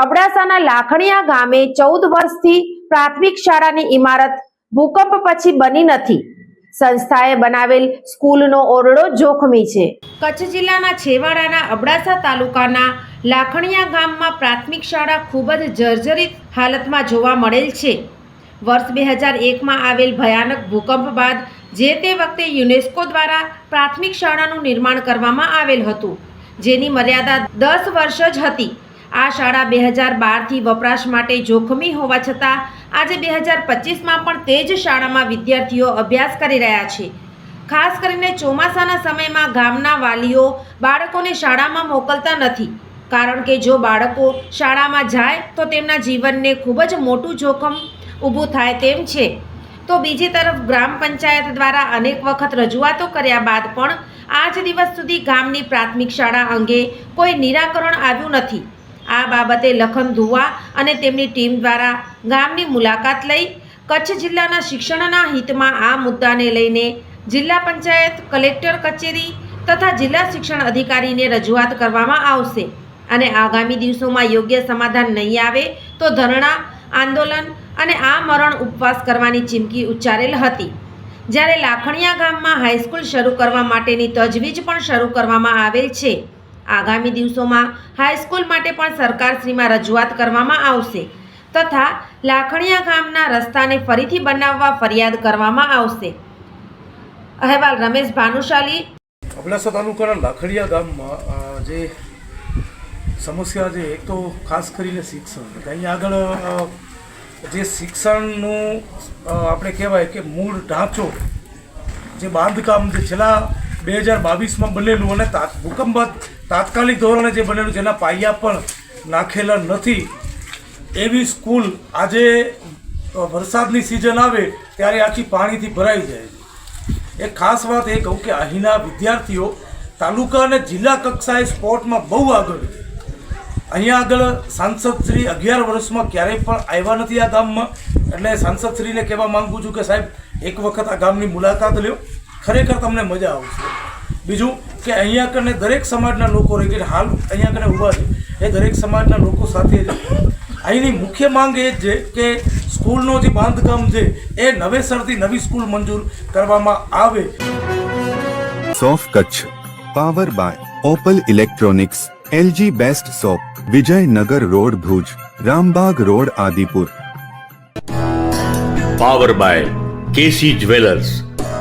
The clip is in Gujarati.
અબડાસાના લાખણીયા ગામે ચૌદ વર્ષથી પ્રાથમિક શાળાની ઇમારત ભૂકંપ પછી બની નથી. સંસ્થાએ બનાવેલ સ્કૂલનો ઓરડો જોખમી છે. કચ્છ જિલ્લાના છેવાડાના અબડાસા તાલુકાના લાખણીયા ગામમાં પ્રાથમિક શાળા ખૂબ જ જર્જરિત હાલતમાં જોવા મળેલ છે. વર્ષ બે હજાર એકમાં આવેલ ભયાનક ભૂકંપ બાદ જે તે વખતે યુનેસ્કો દ્વારા પ્રાથમિક શાળાનું નિર્માણ કરવામાં આવેલ હતું, જેની મર્યાદા દસ વર્ષ જ હતી. આ શાળા બે હજાર બારથી વપરાશ માટે જોખમી હોવા છતાં, આજે બે હજાર પચીસમાં પણ તે જ શાળામાં વિદ્યાર્થીઓ અભ્યાસ કરી રહ્યા છે. ખાસ કરીને ચોમાસાના સમયમાં ગામના વાલીઓ બાળકોને શાળામાં મોકલતા નથી. કારણ કે જો બાળકો શાળામાં જાય, તો તેમના જીવનને ખૂબ જ મોટું જોખમ ઊભું થાય તેમ છે. તો બીજી તરફ ગ્રામ પંચાયત દ્વારા અનેક વખત રજૂઆતો કર્યા બાદ પણ આજ દિવસ સુધી ગામની પ્રાથમિક શાળા અંગે કોઈ નિરાકરણ આવ્યું નથી. આ બાબતે લખન ધુવા અને તેમની ટીમ દ્વારા ગામની મુલાકાત લઈ કચ્છ જિલ્લાના શિક્ષણના હિતમાં આ મુદ્દાને લઈને જિલ્લા પંચાયત, કલેક્ટર કચેરી તથા જિલ્લા શિક્ષણ અધિકારીને રજૂઆત કરવામાં આવશે. અને આગામી દિવસોમાં યોગ્ય સમાધાન નહીં આવે તો ધરણા, આંદોલન અને આ મરણ ઉપવાસ કરવાની ચીમકી ઉચ્ચારેલ હતી. જ્યારે લાખણીયા ગામમાં હાઈસ્કૂલ શરૂ કરવા માટેની તજવીજ પણ શરૂ કરવામાં આવેલ છે. આગામી દિવસોમાં હાઈસ્કૂલ માટે પણ સરકારશ્રીમાં રજૂઆત કરવામાં આવશે તથા લાખણીયા ગામના રસ્તાને ફરીથી બનાવવા ફરિયાદ કરવામાં આવશે. અહેવાલ રમેશ ભાનુશાલી. અબડાસા તાલુકાના લાખણીયા ગામમાં જે સમસ્યા છે, એક તો ખાસ કરીને શિક્ષણ. અહીંયા આગળ જે શિક્ષણનું આપણે કહેવાય કે મૂળ ઢાંચો, જે બાંધકામ જે છેલ્લા બે હજાર બાવીસમાં બનેલું અને ભૂકંપ બાદ તાત્કાલિક ધોરણે જે બનેલું જેના પાયા પણ નાખેલા નથી. એવી સ્કૂલ આજે વરસાદની સિઝન આવે ત્યારે આખી પાણીથી ભરાઈ જાય છે. એક ખાસ વાત એ કહું કે અહીંના વિદ્યાર્થીઓ તાલુકા અને જિલ્લા કક્ષાએ સ્પોર્ટમાં બહુ આગળ છે. અહીંયા આગળ સાંસદ શ્રી અગિયાર વર્ષમાં ક્યારેય પણ આવ્યા નથી આ ગામમાં. એટલે સાંસદ શ્રીને કહેવા માંગુ છું કે સાહેબ, એક વખત આ ગામની મુલાકાત લ્યો. ખરેખર તમને મજા આવશે. બીજું કે અહીંયા કને દરેક સમાજના લોકો રહે ગયા હાલ અહીંયા કને ઊભા છે એ દરેક સમાજના લોકો સાથે છે. અહીંની મુખ્ય માંગ એ જ છે કે સ્કૂલનો જે બાંધકામ છે એ નવેસરથી નવી સ્કૂલ મંજૂર કરવામાં આવે. સોફ Kutch power by Opal electronics LG best shop Vijaynagar road Bhuj Rambagh road Adipur. Power by KC jewellers.